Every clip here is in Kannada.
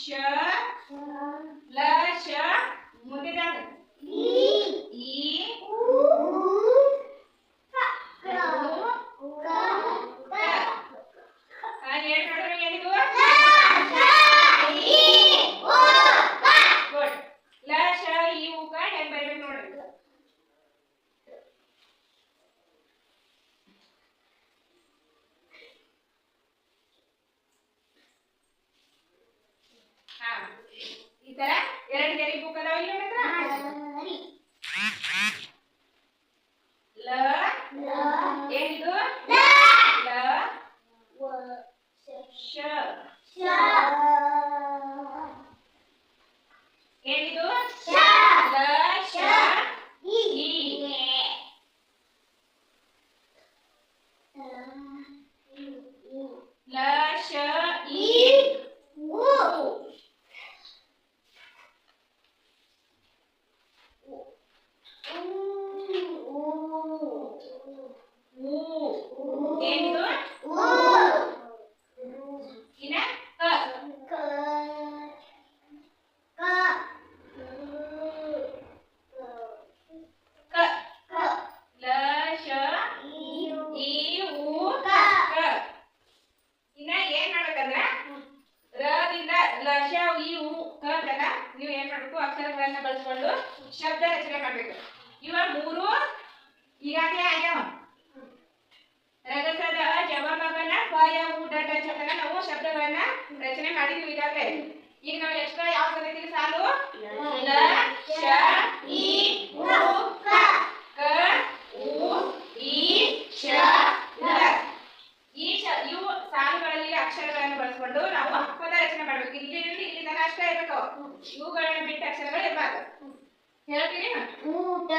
श कराइए मित्र ಶಬ್ದ ರಚನೆ ಮಾಡಬೇಕು. ಇವ ಮೂರು, ಈಗಾಗಲೇ ಆಗ್ಯಾವ ರಗಸದ ಜವಾಬನ ಮಗನ ಯ ಉ ಡ ಡ ಚ ತನ ನಾವು ಶಬ್ದಗಳನ್ನ ರಚನೆ ಮಾಡಿದೀವಿ ಈಗಾಗಲೇ. ಈಗ ನಾವು ಎಕ್ಸ್ಟ್ರಾ ಯಾವ ಕಲಿತೀವಿ ಸಾಲು? ಶ, ಇ, ಉ, ಕ ಕ, ಉ, ಇ, ಶ ಲ ಈ ಶ, ಇವು ಸಾಲುಗಳಲ್ಲಿ ಅಕ್ಷರಗಳನ್ನು ಬಳಸ್ಕೊಂಡು ನಾವು ಪದ ರಚನೆ ಮಾಡಬೇಕು. ಇಲ್ಲಿ ಇಲ್ಲಿ ತನಕ ಅಷ್ಟೇ ಇರಬೇಕು. ಇವುಗಳನ್ನ ಬಿಟ್ಟ ಅಕ್ಷರಗಳು ಇರ್ಬಾರ್ದು. ಹೇಳ್ತೀನಿ ಊಟ.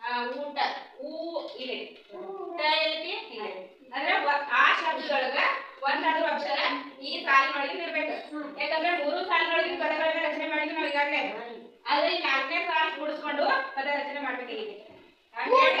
ಆ, ಊಟ. ಊ ಇಲ್ಲಿ ಊಟ ಎಲ್ಲಿ ಇಲ್ಲಿ ಅಂದ್ರೆ ಆ ಶಬ್ದದೊಳಗ ಒಂದಾದ್ರೂ ಅಕ್ಷರ ಈ ಸಾಲಿನೊಳಗೆ ಇರ್ಬೇಕು. ಯಾಕಂದ್ರೆ ಮೂರು ಸಾಲಿನೊಳಗಿನ ಪದಗಳನ್ನ ರಚನೆ ಮಾಡಿದ್ವಿ ನಾವು ಈಗಾಗಲೇ. ಆದ್ರೆ ಈ ನಾಲ್ಕನೇ ಸಾಲು ಕೂಡಿಸ್ಕೊಂಡು ಪದ ರಚನೆ ಮಾಡ್ಬೇಕು ಇಲ್ಲಿ ಊಟ.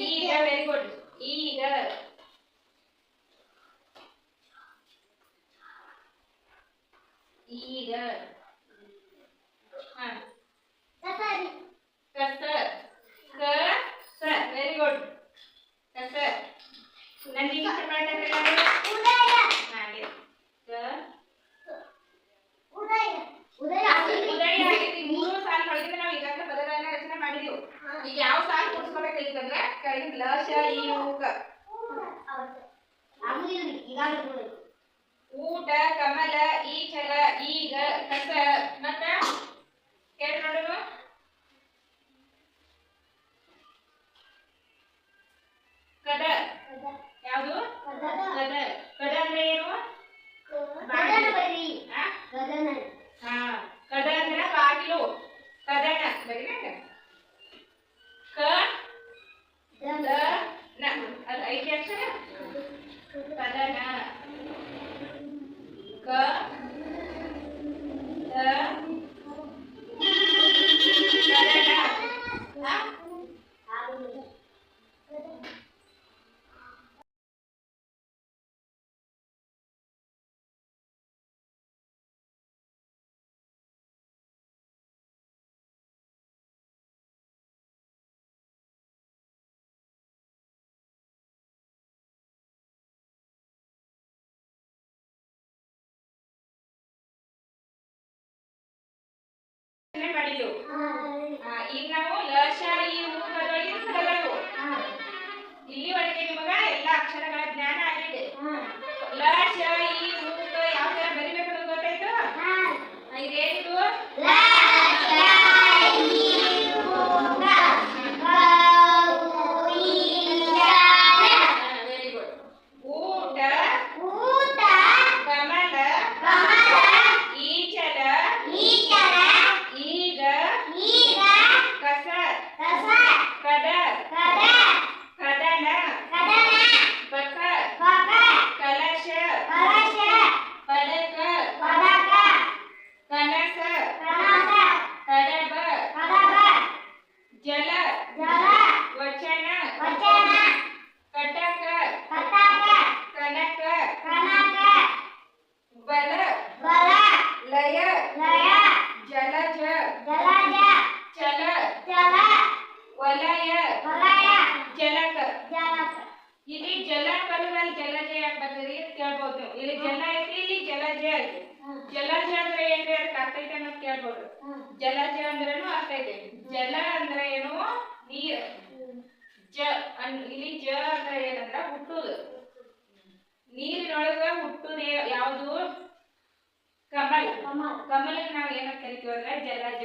ஈக வெரி குட் ஈக. ஈக. கத்தர் கத்தர் வெரி குட் கத்தர் நன்றி கத்தர் ಊಟ ಕಮಲ ಈ ಚಲ ಈಗ ಕಸ ಮತ್ತ? ಕೇಳಿ ನೋಡೋಣ ರಚನೆ ಮಾಡಿದೆವು ಆ, ಈಗ ನಾವು ಲ ಶ ಈ ಉ ಇಲ್ಲಿ ಜಲ ಬಂದ್ಮೇಲೆ ಜಲಜಯ ಅಂತ ಬರ್ತದೆ. ಅಂತ ಕೇಳ್ಬೋದು. ಇಲ್ಲಿ ಜಲ ಐತಿ ಇಲ್ಲಿ ಜಲಜಯ ಐತಿ ಜಲಜ ಅಂದ್ರೆ ಏನ್ರಿ ಅದಕ್ಕೆ ಅರ್ಥ ಐತೆ ಕೇಳ್ಬೋದು. ಜಲಜಯ ಅಂದ್ರೇನು ಅರ್ಥ ಜಲ ಅಂದ್ರೆ ಏನು? ನೀರ್. ಜ ಇಲ್ಲಿ ಜ ಅಂದ್ರೆ ಏನಂದ್ರ ಹುಟ್ಟುದು ನೀರಿನೊಳಗ ಹುಟ್ಟುದು ಯಾವುದು? ಕಮಲ್. ಕಮಲಕ್ಕೆ ನಾವು ಏನಂತ ಕರಿತೀವಿ ಅಂದ್ರೆ ಜಲಜ